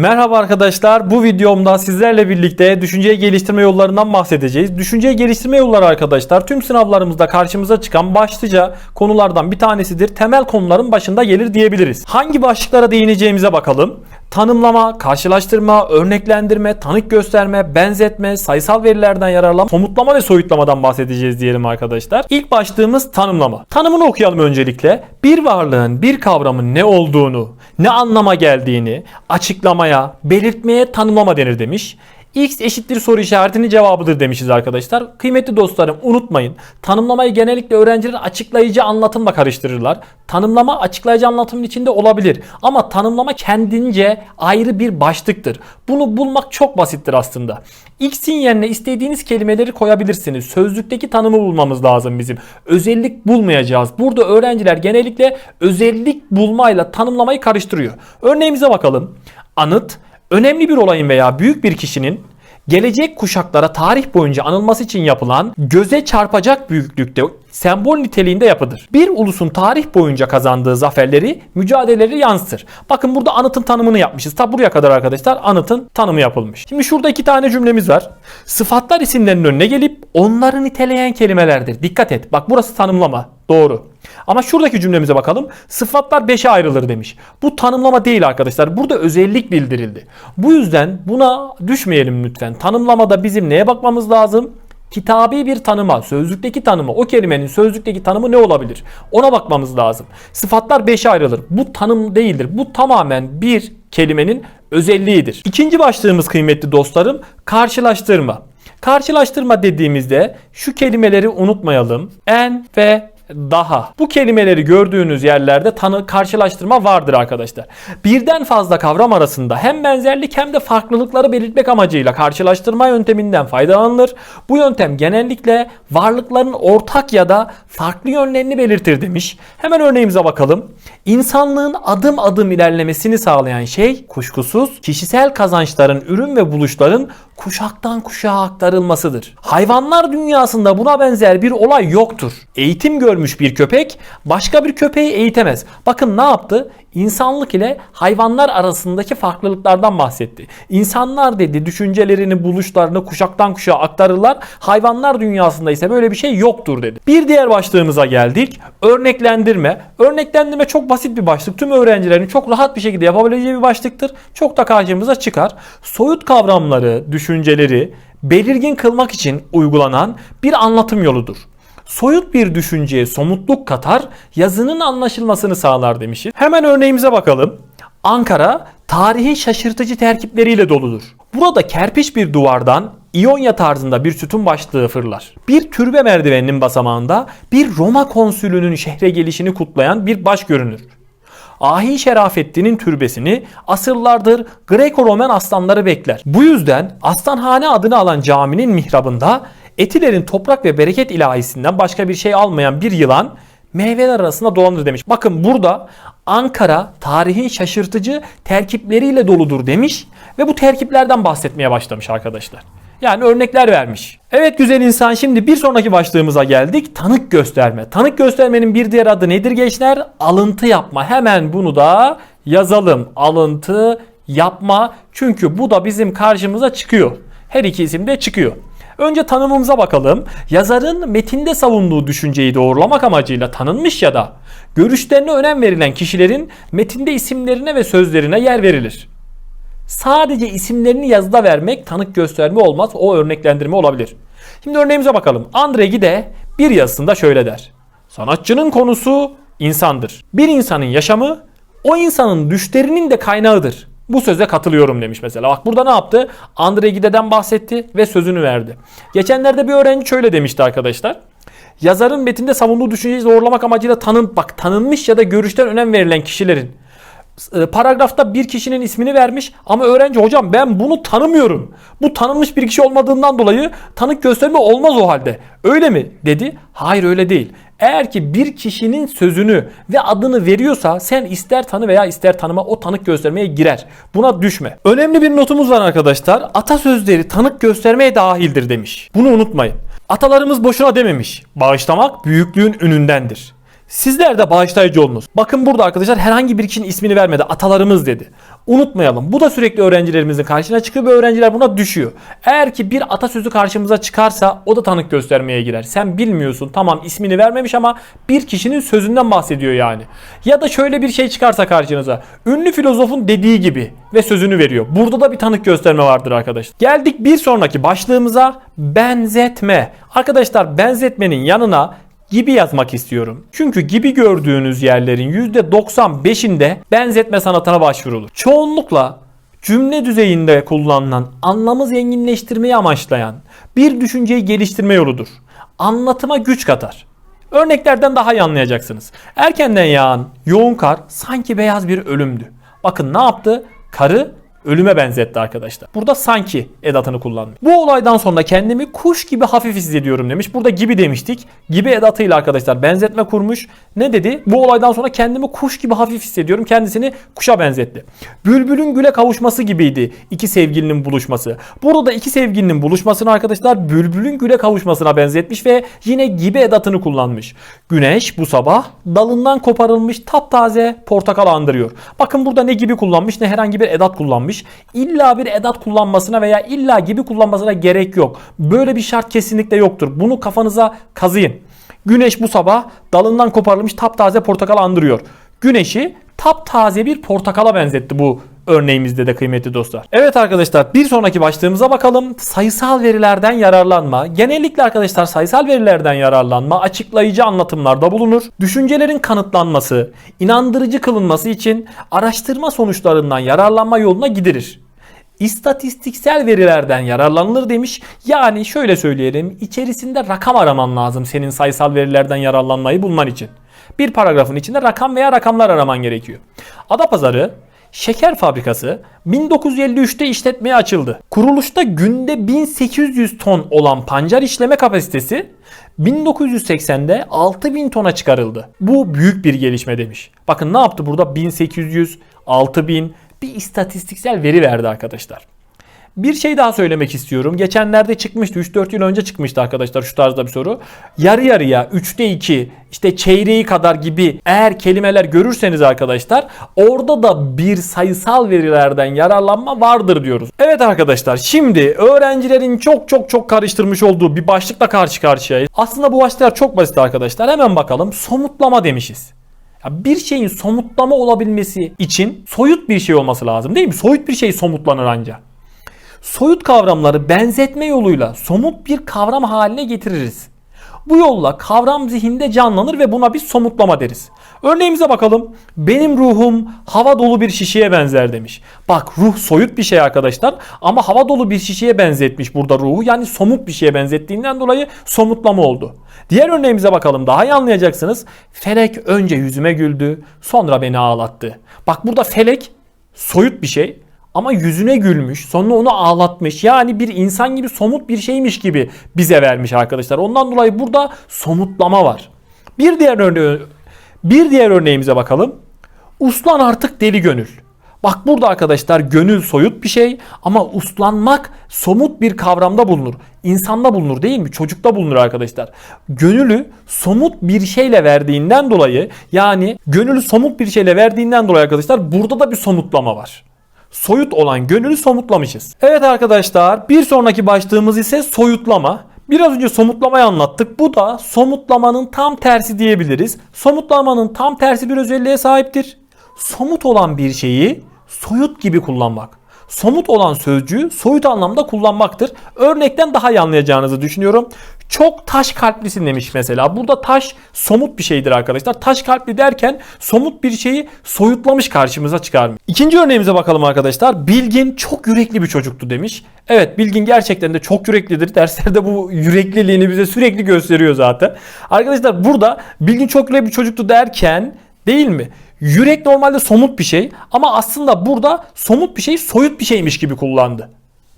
Merhaba arkadaşlar. Bu videomda sizlerle birlikte düşünceyi geliştirme yollarından bahsedeceğiz. Düşünceyi geliştirme yolları arkadaşlar tüm sınavlarımızda karşımıza çıkan başlıca konulardan bir tanesidir. Temel konuların başında gelir diyebiliriz. Hangi başlıklara değineceğimize bakalım. Tanımlama, karşılaştırma, örneklendirme, tanık gösterme, benzetme, sayısal verilerden yararlanma, somutlama ve soyutlamadan bahsedeceğiz diyelim arkadaşlar. İlk başlığımız tanımlama. Tanımını okuyalım öncelikle. Bir varlığın, bir kavramın ne olduğunu, ne anlama geldiğini açıklamaya, belirtmeye tanımlama denir demiş. X eşittir soru işaretinin cevabıdır demişiz arkadaşlar. Kıymetli dostlarım unutmayın. Tanımlamayı genellikle öğrenciler açıklayıcı anlatımla karıştırırlar. Tanımlama açıklayıcı anlatımın içinde olabilir. Ama tanımlama kendince ayrı bir başlıktır. Bunu bulmak çok basittir aslında. X'in yerine istediğiniz kelimeleri koyabilirsiniz. Sözlükteki tanımı bulmamız lazım bizim. Özellik bulmayacağız. Burada öğrenciler genellikle özellik bulmayla tanımlamayı karıştırıyor. Örneğimize bakalım. Anıt önemli bir olayın veya büyük bir kişinin gelecek kuşaklara tarih boyunca anılması için yapılan göze çarpacak büyüklükte sembol niteliğinde yapıdır. Bir ulusun tarih boyunca kazandığı zaferleri, mücadeleleri yansıtır. Bakın burada anıtın tanımını yapmışız. Ta buraya kadar arkadaşlar anıtın tanımı yapılmış. Şimdi şurada iki tane cümlemiz var. Sıfatlar isimlerin önüne gelip onları niteleyen kelimelerdir. Dikkat et. Bak burası tanımlama. Doğru. Ama şuradaki cümlemize bakalım. Sıfatlar 5'e ayrılır demiş. Bu tanımlama değil arkadaşlar. Burada özellik bildirildi. Bu yüzden buna düşmeyelim lütfen. Tanımlamada bizim neye bakmamız lazım? Kitabi bir tanıma, sözlükteki tanımı, o kelimenin sözlükteki tanımı ne olabilir? Ona bakmamız lazım. Sıfatlar 5'e ayrılır. Bu tanım değildir. Bu tamamen bir kelimenin özelliğidir. İkinci başlığımız kıymetli dostlarım karşılaştırma. Karşılaştırma dediğimizde şu kelimeleri unutmayalım. En ve daha. Bu kelimeleri gördüğünüz yerlerde tanı karşılaştırma vardır arkadaşlar. Birden fazla kavram arasında hem benzerlik hem de farklılıkları belirtmek amacıyla karşılaştırma yönteminden faydalanılır. Bu yöntem genellikle varlıkların ortak ya da farklı yönlerini belirtir demiş. Hemen örneğimize bakalım. İnsanlığın adım adım ilerlemesini sağlayan şey kuşkusuz kişisel kazançların, ürün ve buluşların kuşaktan kuşağa aktarılmasıdır. Hayvanlar dünyasında buna benzer bir olay yoktur. Eğitim görmüş bir köpek başka bir köpeği eğitemez. Bakın ne yaptı? İnsanlık ile hayvanlar arasındaki farklılıklardan bahsetti. İnsanlar dedi düşüncelerini, buluşlarını kuşaktan kuşağa aktarırlar. Hayvanlar dünyasında ise böyle bir şey yoktur dedi. Bir diğer başlığımıza geldik. Örneklendirme. Örneklendirme çok basit bir başlık. Tüm öğrencilerin çok rahat bir şekilde yapabileceği bir başlıktır. Çok da karşımıza çıkar. Soyut kavramları, düşünceleri belirgin kılmak için uygulanan bir anlatım yoludur. Soyut bir düşünceye somutluk katar, yazının anlaşılmasını sağlar demişiz. Hemen örneğimize bakalım. Ankara tarihin şaşırtıcı terkipleriyle doludur. Burada kerpiç bir duvardan İonya tarzında bir sütun başlığı fırlar. Bir türbe merdiveninin basamağında bir Roma konsülünün şehre gelişini kutlayan bir baş görünür. Ahi Şerafettin'in türbesini asırlardır Greko-Romen aslanları bekler. Bu yüzden Aslanhane adını alan caminin mihrabında Etilerin toprak ve bereket ilahisinden başka bir şey almayan bir yılan meyveler arasında dolanır demiş. Bakın burada Ankara tarihin şaşırtıcı terkipleriyle doludur demiş ve bu terkiplerden bahsetmeye başlamış arkadaşlar. Yani örnekler vermiş. Evet güzel insan şimdi bir sonraki başlığımıza geldik. Tanık gösterme. Tanık göstermenin bir diğer adı nedir gençler? Alıntı yapma. Hemen bunu da yazalım. Alıntı yapma. Çünkü bu da bizim karşımıza çıkıyor. Her iki isim de çıkıyor. Önce tanımımıza bakalım. Yazarın metinde savunduğu düşünceyi doğrulamak amacıyla tanınmış ya da görüşlerine önem verilen kişilerin metinde isimlerine ve sözlerine yer verilir. Sadece isimlerini yazıda vermek tanık gösterme olmaz. O örneklendirme olabilir. Şimdi örneğimize bakalım. Andre Gide bir yazısında şöyle der. Sanatçının konusu insandır. Bir insanın yaşamı o insanın düşlerinin de kaynağıdır. Bu söze katılıyorum demiş mesela. Bak burada ne yaptı? Andre Gide'den bahsetti ve sözünü verdi. Geçenlerde bir öğrenci şöyle demişti arkadaşlar. Yazarın metinde savunduğu düşünceyi zorlamak amacıyla tanın, bak tanınmış ya da görüşten önem verilen kişilerin e, paragrafta bir kişinin ismini vermiş ama öğrenci hocam ben bunu tanımıyorum. Bu tanınmış bir kişi olmadığından dolayı tanık gösterme olmaz o halde. Öyle mi? dedi. Hayır öyle değil. Eğer ki bir kişinin sözünü ve adını veriyorsa sen ister tanı veya ister tanıma o tanık göstermeye girer. Buna düşme. Önemli bir notumuz var arkadaşlar. Atasözleri tanık göstermeye dahildir demiş. Bunu unutmayın. Atalarımız boşuna dememiş. Bağışlamak büyüklüğün ünündendir. Sizler de bağışlayıcı olunuz. Bakın burada arkadaşlar herhangi bir kişinin ismini vermedi. Atalarımız dedi. Unutmayalım. Bu da sürekli öğrencilerimizin karşına çıkıyor ve öğrenciler buna düşüyor. Eğer ki bir atasözü karşımıza çıkarsa o da tanık göstermeye girer. Sen bilmiyorsun. Tamam ismini vermemiş ama bir kişinin sözünden bahsediyor yani. Ya da şöyle bir şey çıkarsa karşınıza. Ünlü filozofun dediği gibi ve sözünü veriyor. Burada da bir tanık gösterme vardır arkadaşlar. Geldik bir sonraki başlığımıza benzetme. Arkadaşlar benzetmenin yanına gibi yazmak istiyorum. Çünkü gibi gördüğünüz yerlerin %95'inde benzetme sanatına başvurulur. Çoğunlukla cümle düzeyinde kullanılan, anlamı zenginleştirmeyi amaçlayan bir düşünceyi geliştirme yoludur. Anlatıma güç katar. Örneklerden daha iyi anlayacaksınız. Erkenden yağan yoğun kar sanki beyaz bir ölümdü. Bakın ne yaptı? Karı ölüme benzetti arkadaşlar. Burada sanki edatını kullanmış. Bu olaydan sonra kendimi kuş gibi hafif hissediyorum demiş. Burada gibi demiştik. Gibi edatıyla arkadaşlar benzetme kurmuş. Ne dedi? Bu olaydan sonra kendimi kuş gibi hafif hissediyorum. Kendisini kuşa benzetti. Bülbülün güle kavuşması gibiydi iki sevgilinin buluşması. Burada da iki sevgilinin buluşmasını arkadaşlar bülbülün güle kavuşmasına benzetmiş ve yine gibi edatını kullanmış. Güneş bu sabah dalından koparılmış taptaze portakal andırıyor. Bakın burada ne gibi kullanmış ne herhangi bir edat kullanmış. İlla bir edat kullanmasına veya illa gibi kullanmasına gerek yok. Böyle bir şart kesinlikle yoktur. Bunu kafanıza kazıyın. Güneş bu sabah dalından koparılmış taptaze portakal andırıyor. Güneşi taptaze bir portakala benzetti bu örneğimizde de kıymetli dostlar. Evet arkadaşlar bir sonraki başlığımıza bakalım. Sayısal verilerden yararlanma. Genellikle arkadaşlar sayısal verilerden yararlanma açıklayıcı anlatımlarda bulunur. Düşüncelerin kanıtlanması, inandırıcı kılınması için araştırma sonuçlarından yararlanma yoluna gidilir istatistiksel verilerden yararlanılır demiş. Yani şöyle söyleyelim içerisinde rakam araman lazım senin sayısal verilerden yararlanmayı bulman için. Bir paragrafın içinde rakam veya rakamlar araman gerekiyor. Adapazarı şeker fabrikası 1953'te işletmeye açıldı. Kuruluşta günde 1800 ton olan pancar işleme kapasitesi 1980'de 6000 tona çıkarıldı. Bu büyük bir gelişme demiş. Bakın ne yaptı burada 1800, 6000 bir istatistiksel veri verdi arkadaşlar. Bir şey daha söylemek istiyorum. Geçenlerde çıkmıştı. 3-4 yıl önce çıkmıştı arkadaşlar şu tarzda bir soru. Yarı yarıya 3'te 2 işte çeyreği kadar gibi eğer kelimeler görürseniz arkadaşlar orada da bir sayısal verilerden yararlanma vardır diyoruz. Evet arkadaşlar şimdi öğrencilerin çok çok çok karıştırmış olduğu bir başlıkla karşı karşıyayız. Aslında bu başlıklar çok basit arkadaşlar. Hemen bakalım. Somutlama demişiz. Bir şeyin somutlama olabilmesi için soyut bir şey olması lazım değil mi? Soyut bir şey somutlanır ancak. Soyut kavramları benzetme yoluyla somut bir kavram haline getiririz. Bu yolla kavram zihinde canlanır ve buna biz somutlama deriz. Örneğimize bakalım. Benim ruhum hava dolu bir şişeye benzer demiş. Bak ruh soyut bir şey arkadaşlar ama hava dolu bir şişeye benzetmiş burada ruhu. Yani somut bir şeye benzettiğinden dolayı somutlama oldu. Diğer örneğimize bakalım daha iyi anlayacaksınız. Felek önce yüzüme güldü sonra beni ağlattı. Bak burada felek soyut bir şey ama yüzüne gülmüş sonra onu ağlatmış. Yani bir insan gibi somut bir şeymiş gibi bize vermiş arkadaşlar. Ondan dolayı burada somutlama var. Bir diğer örneği, bir diğer örneğimize bakalım. Uslan artık deli gönül. Bak burada arkadaşlar gönül soyut bir şey ama uslanmak somut bir kavramda bulunur. İnsanda bulunur değil mi? Çocukta bulunur arkadaşlar. Gönülü somut bir şeyle verdiğinden dolayı yani gönülü somut bir şeyle verdiğinden dolayı arkadaşlar burada da bir somutlama var soyut olan gönülü somutlamışız. Evet arkadaşlar bir sonraki başlığımız ise soyutlama. Biraz önce somutlamayı anlattık. Bu da somutlamanın tam tersi diyebiliriz. Somutlamanın tam tersi bir özelliğe sahiptir. Somut olan bir şeyi soyut gibi kullanmak. Somut olan sözcüğü soyut anlamda kullanmaktır. Örnekten daha iyi anlayacağınızı düşünüyorum. Çok taş kalplisin demiş mesela. Burada taş somut bir şeydir arkadaşlar. Taş kalpli derken somut bir şeyi soyutlamış karşımıza çıkarmış. İkinci örneğimize bakalım arkadaşlar. Bilgin çok yürekli bir çocuktu demiş. Evet Bilgin gerçekten de çok yüreklidir. Derslerde bu yürekliliğini bize sürekli gösteriyor zaten. Arkadaşlar burada Bilgin çok yürekli bir çocuktu derken değil mi? Yürek normalde somut bir şey ama aslında burada somut bir şey soyut bir şeymiş gibi kullandı.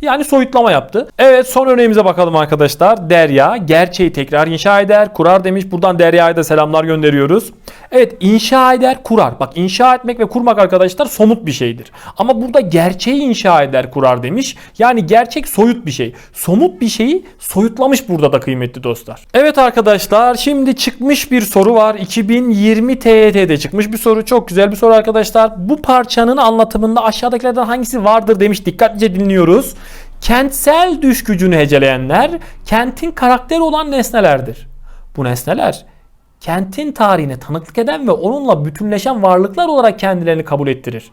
Yani soyutlama yaptı. Evet son örneğimize bakalım arkadaşlar. Derya gerçeği tekrar inşa eder, kurar demiş. Buradan Derya'ya da selamlar gönderiyoruz. Evet inşa eder kurar. Bak inşa etmek ve kurmak arkadaşlar somut bir şeydir. Ama burada gerçeği inşa eder kurar demiş. Yani gerçek soyut bir şey. Somut bir şeyi soyutlamış burada da kıymetli dostlar. Evet arkadaşlar şimdi çıkmış bir soru var. 2020 TYT'de çıkmış bir soru. Çok güzel bir soru arkadaşlar. Bu parçanın anlatımında aşağıdakilerden hangisi vardır demiş. Dikkatlice dinliyoruz. Kentsel düş gücünü heceleyenler kentin karakteri olan nesnelerdir. Bu nesneler kentin tarihine tanıklık eden ve onunla bütünleşen varlıklar olarak kendilerini kabul ettirir.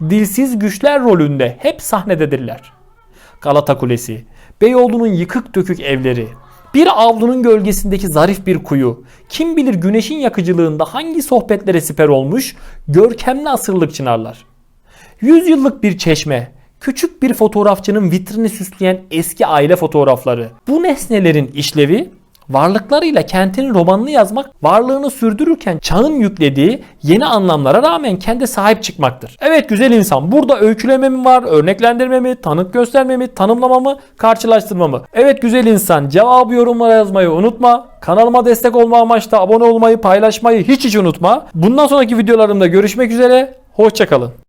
Dilsiz güçler rolünde hep sahnededirler. Galata Kulesi, Beyoğlu'nun yıkık dökük evleri, bir avlunun gölgesindeki zarif bir kuyu, kim bilir güneşin yakıcılığında hangi sohbetlere siper olmuş görkemli asırlık çınarlar. Yüzyıllık bir çeşme, küçük bir fotoğrafçının vitrini süsleyen eski aile fotoğrafları. Bu nesnelerin işlevi varlıklarıyla kentinin romanını yazmak, varlığını sürdürürken çağın yüklediği yeni anlamlara rağmen kendi sahip çıkmaktır. Evet güzel insan burada öyküleme var, örneklendirme mi, tanık gösterme mi, tanımlama? Evet güzel insan cevabı yorumlara yazmayı unutma. Kanalıma destek olma amaçlı abone olmayı, paylaşmayı hiç hiç unutma. Bundan sonraki videolarımda görüşmek üzere. Hoşçakalın.